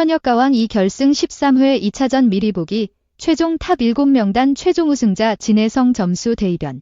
현역가왕 2결승 13회 2차전 미리 보기 최종 탑 7명단 최종 우승자 진혜성 점수 대이변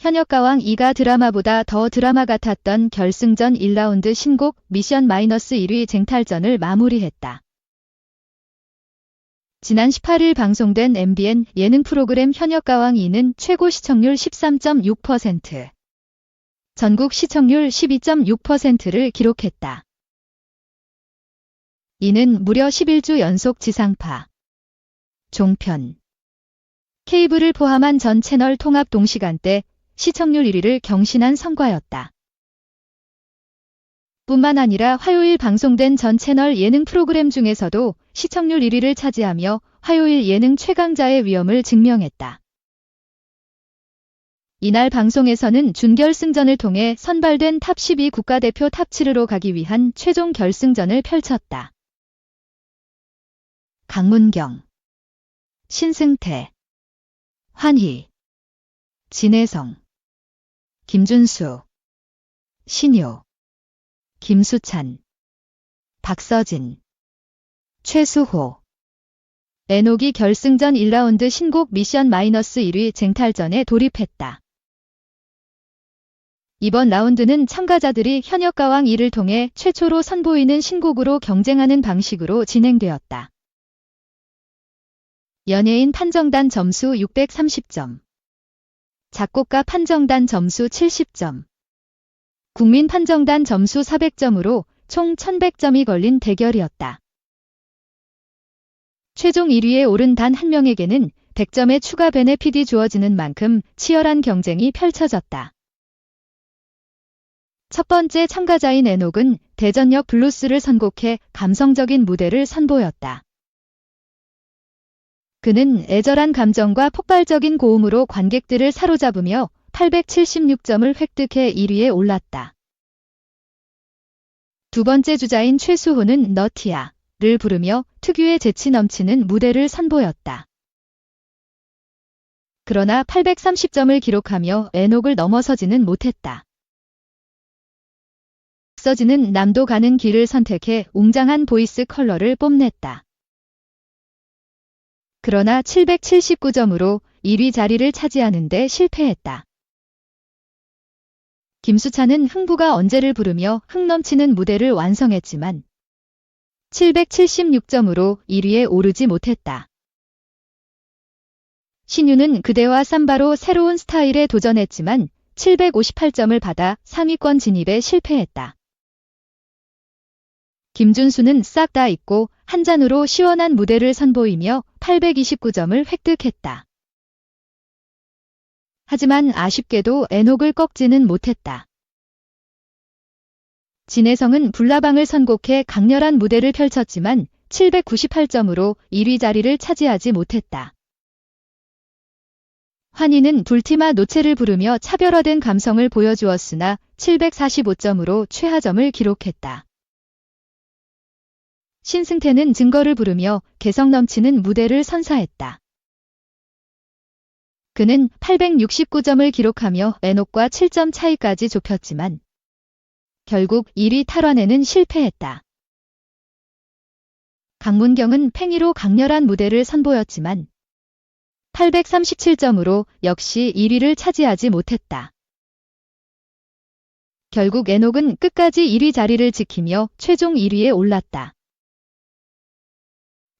현역가왕 2가 드라마보다 더 드라마 같았던 결승전 1라운드 신곡 미션 마이너스 1위 쟁탈전을 마무리했다. 지난 18일 방송된 MBN 예능 프로그램 현역가왕 2는 최고 시청률 13.6%, 전국 시청률 12.6%를 기록했다. 이는 무려 11주 연속 지상파, 종편, 케이블을 포함한 전 채널 통합 동시간대 시청률 1위를 경신한 성과였다. 뿐만 아니라 화요일 방송된 전 채널 예능 프로그램 중에서도 시청률 1위를 차지하며 화요일 예능 최강자의 위엄을 증명했다. 이날 방송에서는 준결승전을 통해 선발된 탑12 국가대표 탑 7으로 가기 위한 최종 결승전을 펼쳤다. 강문경, 신승태, 환희, 진혜성, 김준수, 신효, 김수찬, 박서진, 최수호, 에녹이 결승전 1라운드 신곡 미션 마이너스 1위 쟁탈전에 돌입했다. 이번 라운드는 참가자들이 현역 가왕 2를 통해 최초로 선보이는 신곡으로 경쟁하는 방식으로 진행되었다. 연예인 판정단 점수 630점, 작곡가 판정단 점수 70점, 국민 판정단 점수 400점으로 총 1100점이 걸린 대결이었다. 최종 1위에 오른 단 한 명에게는 100점의 추가 베네핏이 주어지는 만큼 치열한 경쟁이 펼쳐졌다. 첫 번째 참가자인 에녹은 대전역 블루스를 선곡해 감성적인 무대를 선보였다. 그는 애절한 감정과 폭발적인 고음으로 관객들을 사로잡으며 876점을 획득해 1위에 올랐다. 두 번째 주자인 최수호는 너티야를 부르며 특유의 재치 넘치는 무대를 선보였다. 그러나 830점을 기록하며 에녹을 넘어서지는 못했다. 써지는 남도 가는 길을 선택해 웅장한 보이스 컬러를 뽐냈다. 그러나 779점으로 1위 자리를 차지하는데 실패했다. 김수찬은 흥부가 언제를 부르며 흥 넘치는 무대를 완성했지만 776점으로 1위에 오르지 못했다. 신유는 그대와 삼바로 새로운 스타일에 도전했지만 758점을 받아 3위권 진입에 실패했다. 김준수는 싹 다 잊고 한 잔으로 시원한 무대를 선보이며 829점을 획득했다. 하지만 아쉽게도 에녹을 꺾지는 못했다. 진혜성은 불나방을 선곡해 강렬한 무대를 펼쳤지만 798점으로 1위 자리를 차지하지 못했다. 환희는 불티마 노체를 부르며 차별화된 감성을 보여주었으나 745점으로 최하점을 기록했다. 신승태는 증거를 부르며 개성 넘치는 무대를 선사했다. 그는 869점을 기록하며 에녹과 7점 차이까지 좁혔지만 결국 1위 탈환에는 실패했다. 강문경은 팽이로 강렬한 무대를 선보였지만 837점으로 역시 1위를 차지하지 못했다. 결국 에녹은 끝까지 1위 자리를 지키며 최종 1위에 올랐다.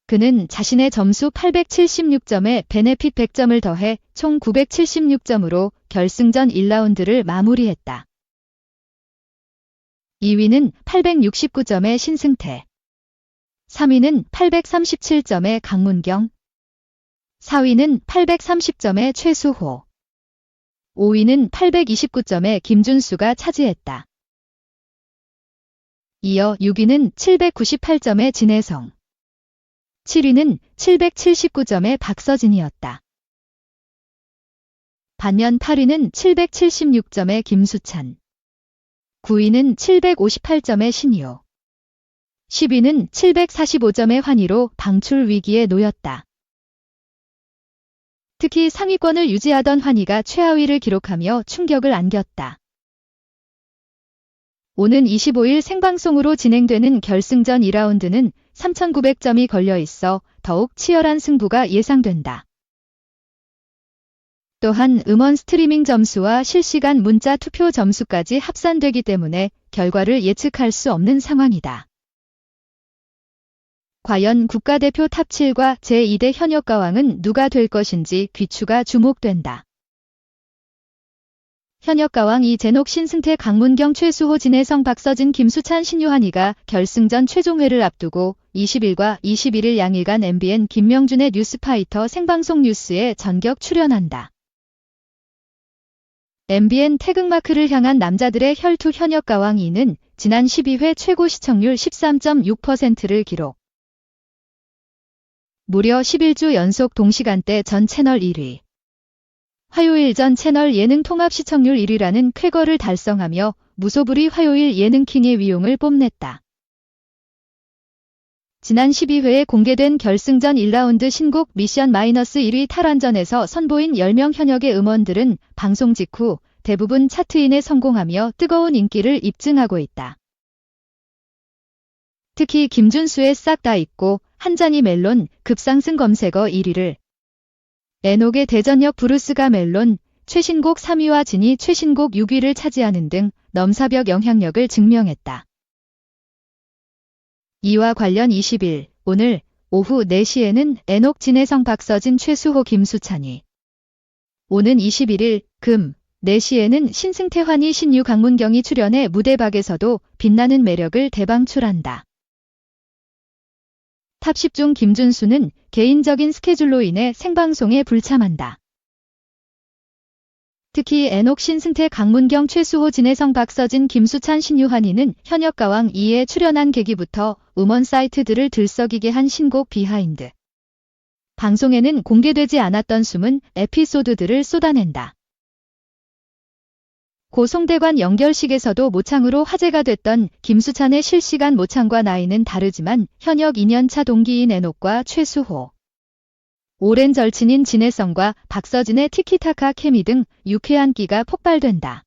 그는 자신의 점수 876점에 베네핏 100점을 더해 총 976점으로 결승전 1라운드를 마무리했다. 2위는 869점의 신승태, 3위는 837점의 강문경, 4위는 830점의 최수호, 5위는 829점의 김준수가 차지했다. 이어 6위는 798점의 진혜성, 7위는 779점의 박서진이었다. 반면 8위는 776점의 김수찬, 9위는 758점의 신효, 10위는 745점의 환희로 방출 위기에 놓였다. 특히 상위권을 유지하던 환희가 최하위를 기록하며 충격을 안겼다. 오는 25일 생방송으로 진행되는 결승전 2라운드는 3,900점이 걸려 있어 더욱 치열한 승부가 예상된다. 또한 음원 스트리밍 점수와 실시간 문자 투표 점수까지 합산되기 때문에 결과를 예측할 수 없는 상황이다. 과연 국가대표 탑7과 제2대 현역 가왕은 누가 될 것인지 귀추가 주목된다. 현역 가왕 이재녹 신승태 강문경 최수호 진혜성 박서진 김수찬 신유한이가 결승전 최종회를 앞두고 20일과 21일 양일간 MBN 김명준의 뉴스파이터 생방송 뉴스에 전격 출연한다. MBN 태극마크를 향한 남자들의 혈투 현역 가왕 2는 지난 12회 최고 시청률 13.6%를 기록. 무려 11주 연속 동시간대 전 채널 1위. 화요일 전 채널 예능 통합 시청률 1위라는 쾌거를 달성하며 무소불위 화요일 예능킹의 위용을 뽐냈다. 지난 12회에 공개된 결승전 1라운드 신곡 미션 마이너스 1위 탈환전에서 선보인 10명 현역의 음원들은 방송 직후 대부분 차트인에 성공하며 뜨거운 인기를 입증하고 있다. 특히 김준수의 싹 다 있고 한 잔이 멜론 급상승 검색어 1위를 에녹의 대전역 브루스가 멜론 최신곡 3위와 진이 최신곡 6위를 차지하는 등 넘사벽 영향력을 증명했다. 이와 관련 20일 오늘 오후 4시에는 에녹 진혜성 박서진 최수호 김수찬이 오는 21일 금 4시에는 신승태 환희 신유 강문경이 출연해 무대박에서도 빛나는 매력을 대방출한다. 탑10 중 김준수는 개인적인 스케줄로 인해 생방송에 불참한다. 특히 에녹 신 승태 강문경 최수호 진혜성 박서진 김수찬 신유한이는 현역 가왕 2에 출연한 계기부터 음원 사이트들을 들썩이게 한 신곡 비하인드. 방송에는 공개되지 않았던 숨은 에피소드들을 쏟아낸다. 고 송대관 연결식에서도 모창으로 화제가 됐던 김수찬의 실시간 모창과 나이는 다르지만 현역 2년차 동기인 에녹과 최수호. 오랜 절친인 진혜성과 박서진의 티키타카 케미 등 유쾌한 끼가 폭발된다.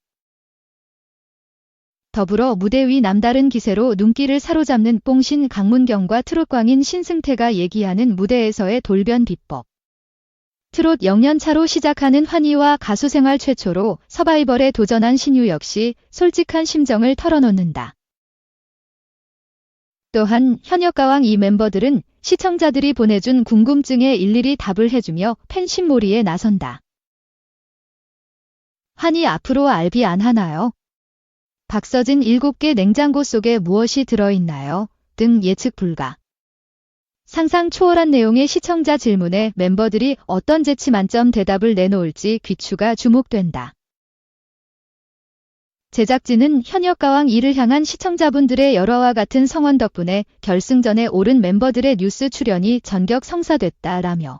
더불어 무대 위 남다른 기세로 눈길을 사로잡는 뽕신 강문경과 트롯광인 신승태가 얘기하는 무대에서의 돌변 비법. 트롯 0년차로 시작하는 환희와 가수 생활 최초로 서바이벌에 도전한 신유 역시 솔직한 심정을 털어놓는다. 또한 현역 가왕 이 멤버들은 시청자들이 보내준 궁금증에 일일이 답을 해주며 팬심몰이에 나선다. 환희 앞으로 알비 안 하나요? 박서진 7개 냉장고 속에 무엇이 들어있나요? 등 예측 불가. 상상 초월한 내용의 시청자 질문에 멤버들이 어떤 재치 만점 대답을 내놓을지 귀추가 주목된다. 제작진은 현역 가왕 이를 향한 시청자분들의 열화와 같은 성원 덕분에 결승전에 오른 멤버들의 뉴스 출연이 전격 성사됐다라며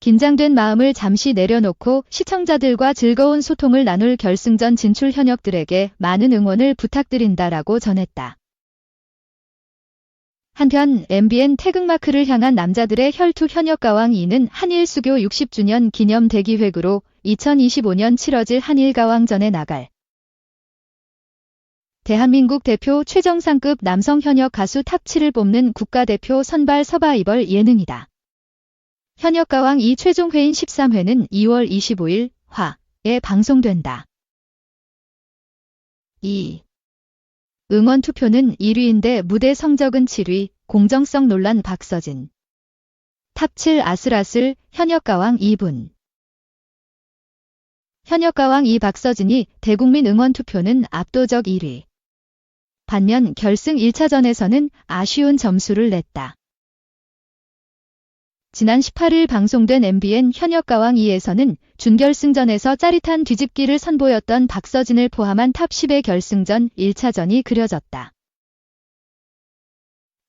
긴장된 마음을 잠시 내려놓고 시청자들과 즐거운 소통을 나눌 결승전 진출 현역들에게 많은 응원을 부탁드린다라고 전했다. 한편 MBN 태극마크를 향한 남자들의 혈투 현역 가왕 2는 한일 수교 60주년 기념 대기획으로 2025년 치러질 한일가왕전에 나갈 대한민국 대표 최정상급 남성 현역 가수 탑7을 뽑는 국가대표 선발 서바이벌 예능이다. 현역가왕 2 최종 회인 13회는 2월 25일 화에 방송된다. 2. 응원 투표는 1위인데 무대 성적은 7위, 공정성 논란 박서진. 탑7 아슬아슬 현역가왕 2분. 현역가왕 2 박서진이 대국민 응원 투표는 압도적 1위. 반면 결승 1차전에서는 아쉬운 점수를 냈다. 지난 18일 방송된 MBN 현역가왕 2에서는 준결승전에서 짜릿한 뒤집기를 선보였던 박서진을 포함한 탑10의 결승전 1차전이 그려졌다.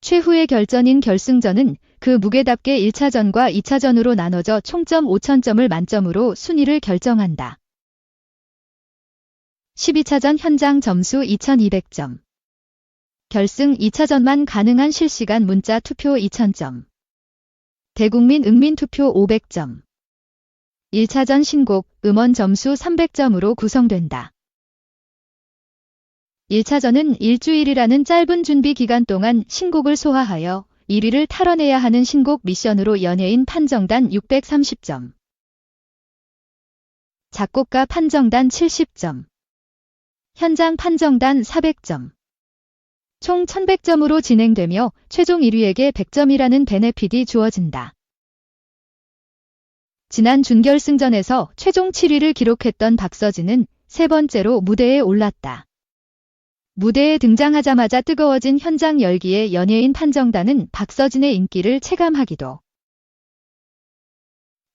최후의 결전인 결승전은 그 무게답게 1차전과 2차전으로 나눠져 총점 5천점을 만점으로 순위를 결정한다. 12차전 현장 점수 2200점. 결승 2차전만 가능한 실시간 문자 투표 2000점. 대국민 응민 투표 500점. 1차전 신곡 음원 점수 300점으로 구성된다. 1차전은 일주일이라는 짧은 준비 기간 동안 신곡을 소화하여 1위를 탈환해야 하는 신곡 미션으로 연예인 판정단 630점, 작곡가 판정단 70점, 현장 판정단 400점, 총 1100점으로 진행되며 최종 1위에게 100점이라는 베네핏이 주어진다. 지난 준결승전에서 최종 7위를 기록했던 박서진은 세 번째로 무대에 올랐다. 무대에 등장하자마자 뜨거워진 현장 열기에 연예인 판정단은 박서진의 인기를 체감하기도.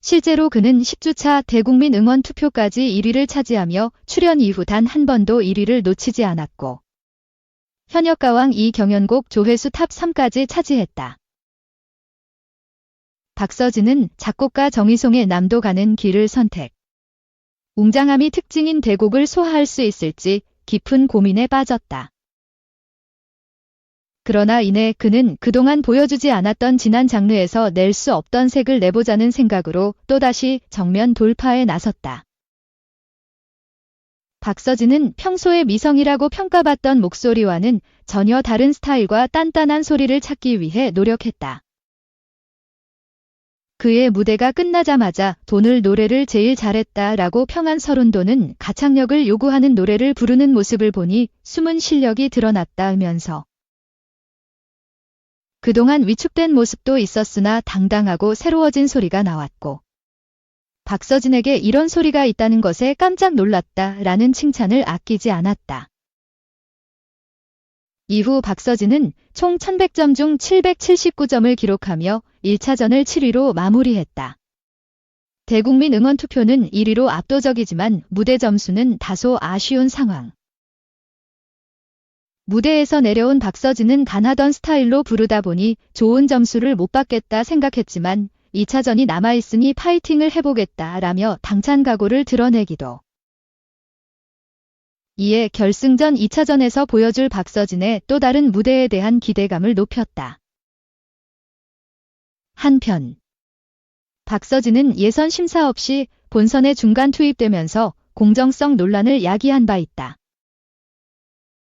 실제로 그는 10주차 대국민 응원 투표까지 1위를 차지하며 출연 이후 단 한 번도 1위를 놓치지 않았고 현역 가왕 이경연곡 조회수 탑 3까지 차지했다. 박서진은 작곡가 정희송의 남도 가는 길을 선택. 웅장함이 특징인 대곡을 소화할 수 있을지 깊은 고민에 빠졌다. 그러나 이내 그는 그동안 보여주지 않았던 진한 장르에서 낼 수 없던 색을 내보자는 생각으로 또다시 정면 돌파에 나섰다. 박서진은 평소에 미성이라고 평가받던 목소리와는 전혀 다른 스타일과 단단한 소리를 찾기 위해 노력했다. 그의 무대가 끝나자마자 돈을 노래를 제일 잘했다라고 평한 서른도는 가창력을 요구하는 노래를 부르는 모습을 보니 숨은 실력이 드러났다면서 그동안 위축된 모습도 있었으나 당당하고 새로워진 소리가 나왔고 박서진에게 이런 소리가 있다는 것에 깜짝 놀랐다 라는 칭찬을 아끼지 않았다. 이후 박서진은 총 1100점 중 779점을 기록하며 1차전을 7위로 마무리했다. 대국민 응원 투표는 1위로 압도적이지만 무대 점수는 다소 아쉬운 상황. 무대에서 내려온 박서진은 가나던 스타일로 부르다 보니 좋은 점수를 못 받겠다 생각했지만 2차전이 남아있으니 파이팅을 해보겠다 라며 당찬 각오를 드러내기도. 이에 결승전 2차전에서 보여줄 박서진의 또 다른 무대에 대한 기대감을 높였다. 한편 박서진은 예선 심사 없이 본선에 중간 투입되면서 공정성 논란을 야기한 바 있다.